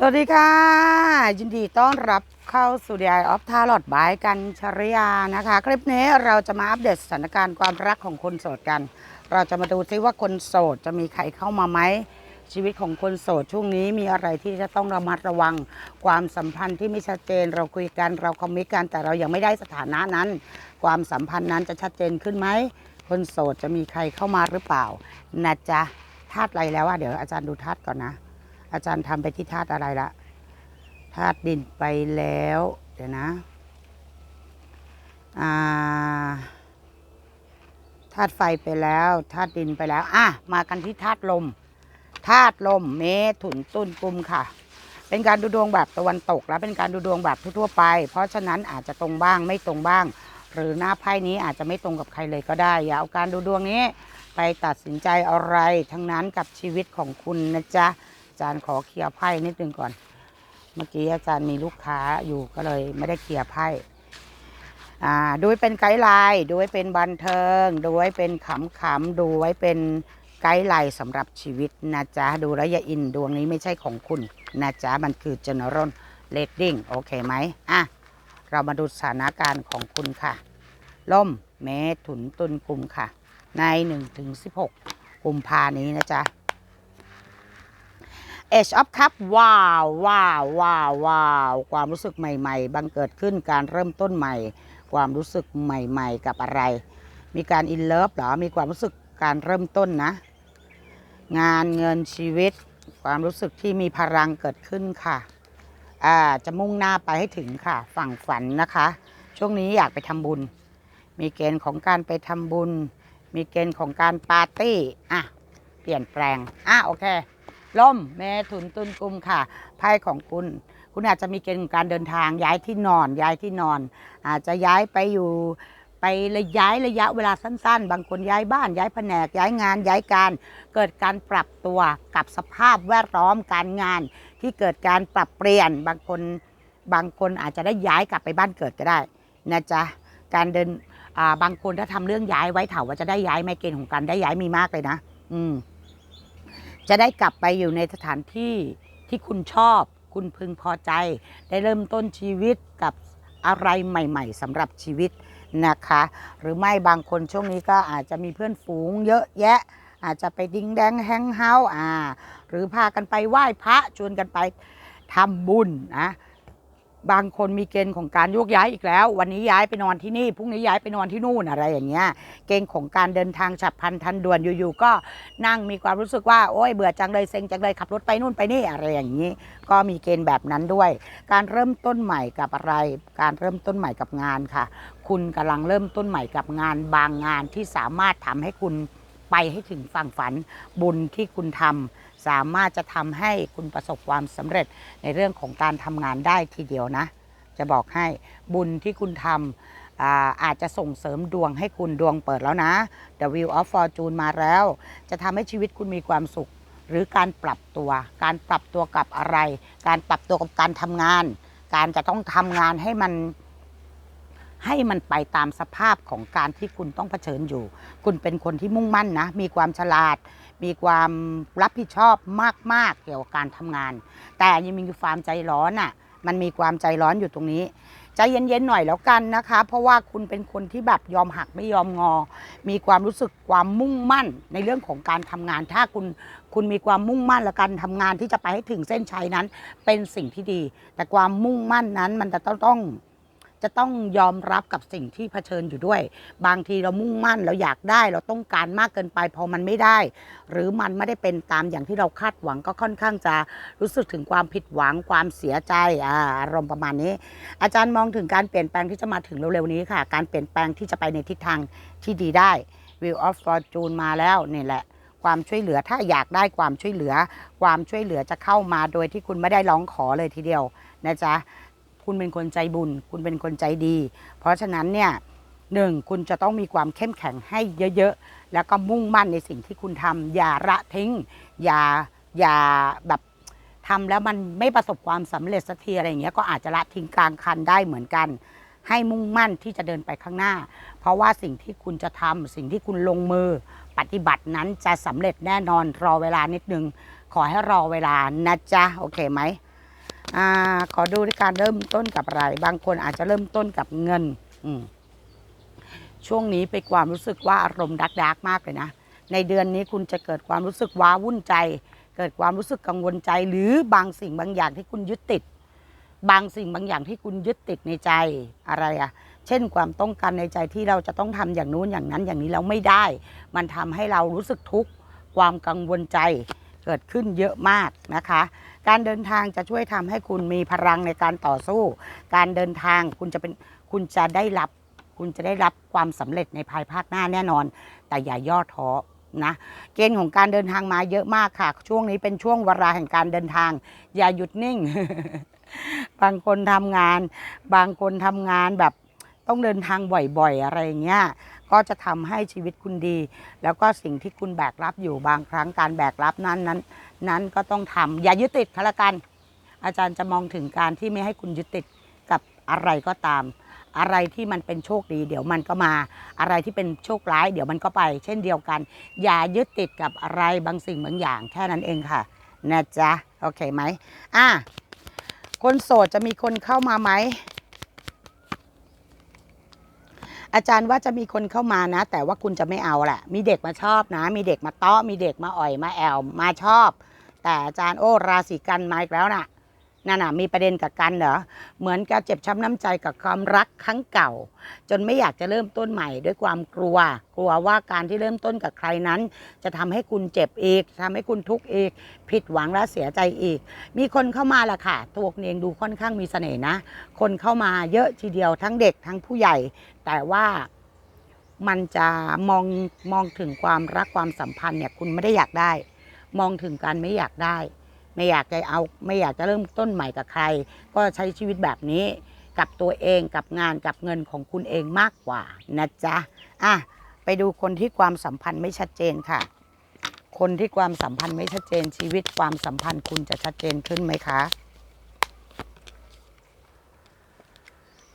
สวัสดีค่ะ ยินดีต้อนรับเข้าสู่ The Eye of Tarot บายกันชริยานะคะ คลิปนี้เราจะมาอัปเดตสถานการณ์ความรักของคนโสดกัน เราจะมาดูซิว่าคนโสดจะมีใครเข้ามาไหมชีวิตของคนโสดช่วงนี้มีอะไรที่จะต้องระมัดระวัง ความสัมพันธ์ที่ไม่ชัดเจนเราคุยกันเราคอมมิตกันแต่เรายังไม่ได้สถานะนั้น ความสัมพันธ์นั้นจะชัดเจนขึ้นไหมคนโสดจะมีใครเข้ามาหรือเปล่านะจ๊ะธาตุอะไรแล้วอะเดี๋ยวอาจารย์ดูธาตุก่อนนะ อาจารย์ทำไปที่ธาตุอะไรละธาตุดินไปแล้ว เดี๋ยวนะธาตุไฟไปแล้วธาตุดินไปแล้ว อะ มากันที่ธาตุลมธาตุลมเมถุนตุนกุมค่ะ เป็นการดูดวงแบบตะวันตก และเป็นการดูดวงแบบทั่วไป เพราะฉะนั้นอาจจะตรงบ้างไม่ตรงบ้าง หรือหน้าไพ่นี้อาจจะไม่ตรงกับใครเลยก็ได้อย่าเอาการดูดวงนี้ ไปตัดสินใจอะไรทั้งนั้นกับชีวิตของคุณนะจ๊ะ จารย์ขอเคลียร์ไพ่นิดนึงก่อน เมื่อกี้อาจารย์มีลูกค้าอยู่ก็เลยไม่ได้เคลียร์ไพ่อ่าดูไว้เป็นไกด์ไลน์ดูไว้เป็นบันเทิงดูไว้เป็นขำๆดูไว้เป็นไกด์ไลน์สำหรับชีวิตนะจ๊ะ ดูแลอย่าอินดวงนี้ไม่ใช่ของคุณนะจ๊ะ มันคือ general rating โอเคไหมอะ เรามาดูสถานการณ์ของคุณค่ะ ล่มเมถุนตุลกุมค่ะ ใน1ถึง16 กุมภานี้นะจ๊ะ Age of Cup ว้าวว้าวว้าวว้าวความรู้สึกใหม่ ๆ บังเกิดขึ้นการเริ่มต้นใหม่ ความรู้สึกใหม่ ๆ กับอะไร มีการอินเลิฟเหรอ มีความรู้สึกการเริ่มต้นนะ งานเงินชีวิต ความรู้สึกที่มีพลังเกิดขึ้นค่ะอ่าจะมุ่งหน้าไปให้ถึงค่ะ ฝั่งฝันนะคะ ช่วงนี้อยากไปทำบุญ มีเกณฑ์ของการไปทำบุญ มีเกณฑ์ของการปาร์ตี้อะเปลี่ยนแปลงอะโอเค ล่มเมถุนตุนกุมค่ะไพ่ของคุณ คุณอาจจะมีเกณฑ์ของการเดินทางย้ายที่นอน ย้ายที่นอน อาจจะย้ายไปอยู่ไประย้ายระยะเวลาสั้น ๆ บางคนย้ายบ้านย้ายแผนกย้ายงานย้ายการ เกิดการปรับตัวกับสภาพแวดล้อมการงาน ที่เกิดการปรับเปลี่ยนบางคนบางคนอาจจะได้ย้ายกลับไปบ้านเกิดก็ได้นะจ๊ะการเดินบางคนถ้าทำเรื่องย้ายไว้ถามว่าจะได้ย้ายไหมเกณฑ์ของการได้ย้ายมีมากเลยนะ อืม จะได้กลับไปอยู่ในสถานที่ที่คุณชอบ คุณพึงพอใจ ได้เริ่มต้นชีวิตกับอะไรใหม่ ๆสำหรับชีวิตนะคะ หรือไม่บางคนช่วงนี้ก็อาจจะมีเพื่อนฝูงเยอะแยะ อาจจะไปดิ้งแดงแฮงเฮาอ่า หรือพากันไปไหว้พระชวนกันไปทำบุญนะ บางคนมีเกณฑ์ของการโยกย้ายอีกแล้ว วันนี้ย้ายไปนอนที่นี่พรุ่งนี้ย้ายไปนอนที่นู่นอะไรอย่างเงี้ยเกณฑ์ของการเดินทางฉับพลันทันด่วนอยู่ๆก็นั่งมีความรู้สึกว่าโอ้ยเบื่อจังเลยเซ็งจังเลยขับรถไปนู่นไปนี่อะไรอย่างนี้ ก็มีเกณฑ์แบบนั้นด้วย การเริ่มต้นใหม่กับอะไร การเริ่มต้นใหม่กับงานค่ะ คุณกำลังเริ่มต้นใหม่กับงาน บางงานที่สามารถทำให้คุณไปให้ถึงฝั่งฝันบุญที่คุณทำ สามารถจะทำให้คุณประสบความสำเร็จในเรื่องของการทำงานได้ทีเดียวนะ จะบอกให้บุญที่คุณทำอาอาจจะส่งเสริมดวงให้คุณดวงเปิดแล้วนะ The Wheel of Fortune มาแล้ว จะทำให้ชีวิตคุณมีความสุข หรือการปรับตัว การปรับตัวกับอะไร การปรับตัวกับการทำงาน การจะต้องทำงานให้มัน ให้มันไปตามสภาพของการที่คุณต้องเผชิญอยู่ คุณเป็นคนที่มุ่งมั่นนะ มีความฉลาด มีความรับผิดชอบมาก ๆ เกี่ยวกับการทำงาน แต่ยังมีความใจร้อนอะ มันมีความใจร้อนอยู่ตรงนี้ ใจเย็นๆหน่อยแล้วกันนะคะ เพราะว่าคุณเป็นคนที่แบบยอมหักไม่ยอมงอ มีความรู้สึกความมุ่งมั่นในเรื่องของการทำงาน ถ้าคุณคุณมีความมุ่งมั่นและการทำงานที่จะไปให้ถึงเส้นชัยนั้น เป็นสิ่งที่ดี แต่ความมุ่งมั่นนั้นมันจะต้องต้อง จะต้องยอมรับกับสิ่งที่เผชิญอยู่ด้วย บางทีเรามุ่งมั่นเราอยากได้เราต้องการมากเกินไปพอมันไม่ได้ หรือมันไม่ได้เป็นตามอย่างที่เราคาดหวังก็ค่อนข้างจะรู้สึกถึงความผิดหวังความเสียใจอาอารมณ์ประมาณนี้ อาจารย์มองถึงการเปลี่ยนแปลงที่จะมาถึงเร็วๆนี้ค่ะ การเปลี่ยนแปลงที่จะไปในทิศทางที่ดีได้ Wheel of Fortune มาแล้วนี่แหละความช่วยเหลือถ้าอยากได้ความช่วยเหลือ ความช่วยเหลือจะเข้ามาโดยที่คุณไม่ได้ร้องขอเลยทีเดียวนะจ๊ะ คุณเป็นคนใจบุญ คุณเป็นคนใจดี เพราะฉะนั้นเนี่ยหนึ่งคุณจะต้องมีความเข้มแข็งให้เยอะๆ แล้วก็มุ่งมั่นในสิ่งที่คุณทำอย่าละทิ้ง อย่าอย่าแบบทำแล้วมันไม่ประสบความสำเร็จสักทีอะไรอย่างเงี้ยก็อาจจะละทิ้งกลางคันได้เหมือนกัน ให้มุ่งมั่นที่จะเดินไปข้างหน้า เพราะว่าสิ่งที่คุณจะทำสิ่งที่คุณลงมือ ปฏิบัตินั้นจะสำเร็จแน่นอนรอเวลานิดนึง ขอให้รอเวลานะจ๊ะโอเคไหม อ่าขอดูในการเริ่มต้นกับอะไร บางคนอาจจะเริ่มต้นกับเงิน อืมช่วงนี้เป็นความรู้สึกว่าอารมณ์ดักดักๆมากเลยนะ ในเดือนนี้คุณจะเกิดความรู้สึกว้าวุ่นใจ เกิดความรู้สึกกังวลใจ หรือบางสิ่งบางอย่างที่คุณยึดติด บางสิ่งบางอย่างที่คุณยึดติดในใจอะไรอะเช่นความต้องการในใจที่เราจะต้องทำอย่างนู้นอย่างนั้นอย่างนี้แล้วไม่ได้ มันทำให้เรารู้สึกทุกข์ความกังวลใจเกิดขึ้นเยอะมากนะคะ การเดินทางจะช่วยทำให้คุณมีพลังในการต่อสู้ การเดินทางคุณจะเป็นคุณจะได้รับ คุณจะได้รับความสำเร็จในภายภาคหน้าแน่นอน แต่อย่าย่อท้อนะเกณฑ์ของการเดินทางมาเยอะมากค่ะ ช่วงนี้เป็นช่วงเวลาแห่งการเดินทาง อย่าหยุดนิ่ง บางคนทำงาน บางคนทำงานแบบต้องเดินทางบ่อยๆ อะไรเงี้ย ก็จะทำให้ชีวิตคุณดี แล้วก็สิ่งที่คุณแบกรับอยู่บางครั้งการแบกรับนั้นนั้น นั้นก็ต้องทำอย่ายึดติดก็แล้วกัน อาจารย์จะมองถึงการที่ไม่ให้คุณยึดติดกับอะไรก็ตาม อะไรที่มันเป็นโชคดี เดี๋ยวมันก็มา อะไรที่เป็นโชคร้าย เดี๋ยวมันก็ไป เช่นเดียวกัน อย่ายึดติดกับอะไรบางสิ่งบางอย่างแค่นั้นเองค่ะนะจ๊ะโอเคไหมอะคนโสดจะมีคนเข้ามาไหมอาจารย์ว่าจะมีคนเข้ามานะ แต่ว่าคุณจะไม่เอาแหละ มีเด็กมาชอบนะ มีเด็กมาเตาะมีเด็กมาอ่อยมาแอวมาชอบ แต่อาจารย์โอ้ราศีกันมาอีกแล้วน่ะนั่นน่ะมีประเด็นกับกันเหรอเหมือนกับเจ็บช้ำน้ำใจกับความรักครั้งเก่า จนไม่อยากจะเริ่มต้นใหม่ด้วยความกลัว กลัวว่าการที่เริ่มต้นกับใครนั้น จะทำให้คุณเจ็บอีกทำให้คุณทุกข์อีก ผิดหวังและเสียใจอีก มีคนเข้ามาละค่ะตัวเองดูค่อนข้างมีเสน่ห์นะ คนเข้ามาเยอะทีเดียวทั้งเด็กทั้งผู้ใหญ่ แต่ว่ามันจะมองมองถึงความรักความสัมพันธ์เนี่ยคุณไม่ได้อยากได้ มองถึงการไม่อยากได้ ไม่อยากจะเอาไม่อยากจะเริ่มต้นใหม่กับใคร ก็ใช้ชีวิตแบบนี้กับตัวเองกับงานกับเงินของคุณเองมากกว่านะจ๊ะอะไปดูคนที่ความสัมพันธ์ไม่ชัดเจนค่ะ คนที่ความสัมพันธ์ไม่ชัดเจนชีวิตความสัมพันธ์คุณจะชัดเจนขึ้นไหมคะ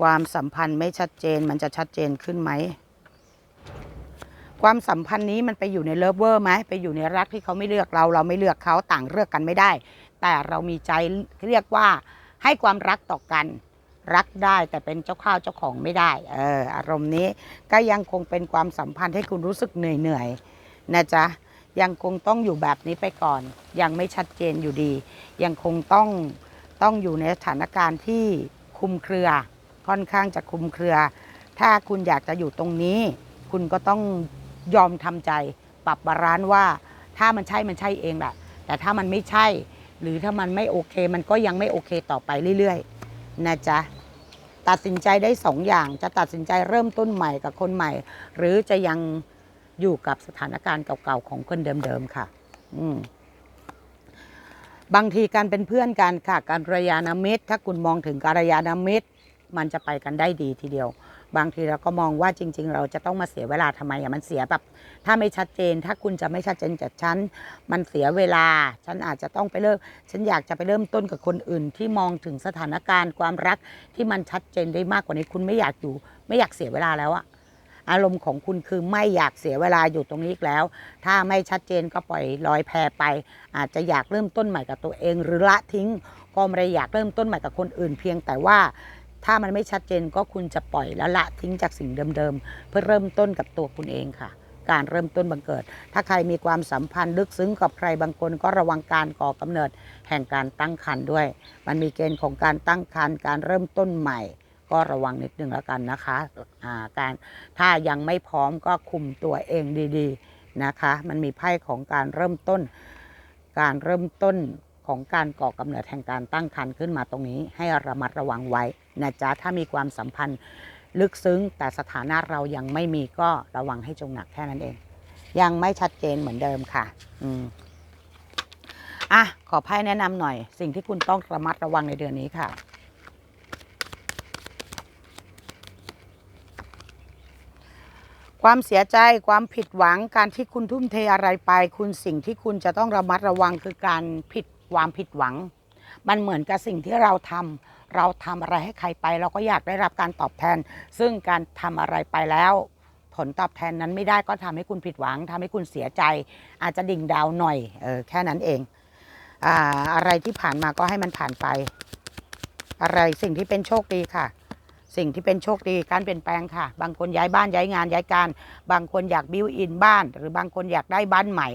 ความสัมพันธ์ไม่ชัดเจนมันจะชัดเจนขึ้นไหม ความสัมพันธ์นี้มันไปอยู่ในเลิฟเวอร์ไหมไปอยู่ในรักที่เขาไม่เลือกเรา เราไม่เลือกเขาต่างเลือกกันไม่ได้ แต่เรามีใจเรียกว่าให้ความรักต่อกัน รักได้แต่เป็นเจ้าข้าวเจ้าของไม่ได้เอออารมณ์นี้ก็ยังคงเป็นความสัมพันธ์ให้คุณรู้สึกเหนื่อยเหนื่อยๆนะจ๊ะยังคงต้องอยู่แบบนี้ไปก่อน ยังไม่ชัดเจนอยู่ดี ยังคงต้องต้องอยู่ในสถานการณ์ที่คุมเครือ ค่อนข้างจะคุมเครือ ถ้าคุณอยากจะอยู่ตรงนี้ คุณก็ต้อง ยอมทำใจ ปรับบาลานซ์ว่า ถ้ามันใช่มันใช่เองแหละแต่ถ้ามันไม่ใช่ หรือถ้ามันไม่โอเค มันก็ยังไม่โอเคต่อไปเรื่อยๆนะจ๊ะตัดสินใจได้สองอย่างจะตัดสินใจเริ่มต้นใหม่กับคนใหม่ หรือจะยังอยู่กับสถานการณ์เก่าๆของคนเดิมๆค่ะ อืมบางทีการเป็นเพื่อนกันค่ะการระยานามิตร ถ้าคุณมองถึงการยานามิตร มันจะไปกันได้ดีทีเดียว บางทีเราก็มองว่าจริง ๆ เราจะต้องมาเสียเวลาทำไมอะมันเสียแบบถ้าไม่ชัดเจน ถ้าคุณจะไม่ชัดเจนจากฉันมันเสียเวลา ฉันอาจจะต้องไปเริ่มฉันอยากจะไปเริ่มต้นกับคนอื่น ที่มองถึงสถานการณ์ความรักที่มันชัดเจนได้มากกว่านี้คุณไม่อยากอยู่ ไม่อยากเสียเวลาแล้วอะอารมณ์ของคุณคือไม่อยากเสียเวลาอยู่ตรงนี้อีกแล้ว ถ้าไม่ชัดเจนก็ปล่อยลอยแพไป อาจจะอยากเริ่มต้นใหม่กับตัวเอง หรือละทิ้งก็ไม่ได้อยากเริ่มต้นใหม่กับคนอื่น เพียงแต่ว่า ถ้ามันไม่ชัดเจนก็คุณจะปล่อยและละทิ้งจากสิ่งเดิมๆ เพื่อเริ่มต้นกับตัวคุณเองค่ะ การเริ่มต้นบังเกิด ถ้าใครมีความสัมพันธ์ลึกซึ้งกับใครบางคนก็ระวังการก่อกำเนิดแห่งการตั้งครรภ์ด้วย มันมีเกณฑ์ของการตั้งครรภ์การเริ่มต้นใหม่ ก็ระวังนิดนึงแล้วกันนะคะอ่าการถ้ายังไม่พร้อมก็คุมตัวเองดีๆนะคะ มันมีไพ่ของการเริ่มต้น การเริ่มต้นของการก่อกำเนิดแห่งการตั้งครรภ์ขึ้นมาตรงนี้ ให้ระมัดระวังไว้ นะจ๊ะถ้ามีความสัมพันธ์ลึกซึ้ง แต่สถานะเรายังไม่มีก็ระวังให้จงหนักแค่นั้นเอง ยังไม่ชัดเจนเหมือนเดิมค่ะ อืมอะขอไพ่แนะนำหน่อย สิ่งที่คุณต้องระมัดระวังในเดือนนี้ค่ะความเสียใจความผิดหวังการที่คุณทุ่มเทอะไรไป คุณสิ่งที่คุณจะต้องระมัดระวังคือการผิดความผิดหวัง มันเหมือนกับสิ่งที่เราทำ เราทำอะไรให้ใครไป เราก็อยากได้รับการตอบแทน ซึ่งการทำอะไรไปแล้ว ผลตอบแทนนั้นไม่ได้ก็ทำให้คุณผิดหวังทำให้คุณเสียใจ อาจจะดิ่งดาวหน่อยเออแค่นั้นเองอ่าอะไรที่ผ่านมาก็ให้มันผ่านไป อะไรสิ่งที่เป็นโชคดีค่ะ สิ่งที่เป็นโชคดีการเปลี่ยนแปลงค่ะ บางคนย้ายบ้านย้ายงานย้ายการ บางคนอยากบิวอินบ้าน หรือบางคนอยากได้บ้านใหม่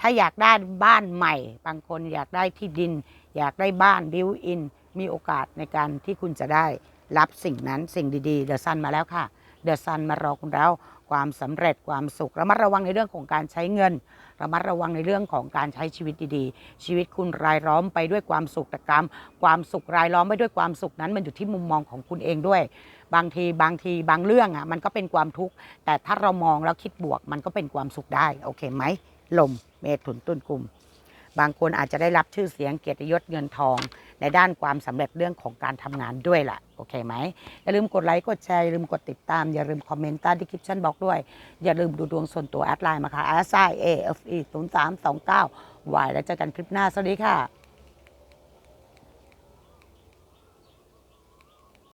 ถ้าอยากได้บ้านใหม่ บางคนอยากได้ที่ดิน อยากได้บ้านบิวอิน มีโอกาสในการที่คุณจะได้รับสิ่งนั้นสิ่งดีๆเดอะซันมาแล้วค่ะเดอะซันมารอคุณแล้วความสำเร็จความสุขระมัดระวังในเรื่องของการใช้เงิน ระมัดระวังในเรื่องของการใช้ชีวิตดีๆ ชีวิตคุณรายล้อมไปด้วยความสุขแต่กรรมความสุขรายล้อมไปด้วยความสุขนั้น มันอยู่ที่มุมมองของคุณเองด้วย บางทีบางทีบางเรื่องอะมันก็เป็นความทุกข์แต่ถ้าเรามองแล้วคิดบวก มันก็เป็นความสุขได้โอเคไหมลมเมถุนตุนกลุ่ม บางคนอาจจะได้รับชื่อเสียงเกียรติยศเงินทองในด้านความสำเร็จเรื่องของการทำงานด้วยล่ะ โอเคไหม อย่าลืมกดไลค์ กดแชร์ อย่าลืมกดติดตาม อย่าลืมคอมเมนต์ใต้ดีคลิปชั่นบอกด้วย อย่าลืมดูดวงส่วนตัวแอดไลน์มาค่ะ s i a f e 0 3 2 9 y แล้วเจอกันคลิปหน้า สวัสดีค่ะ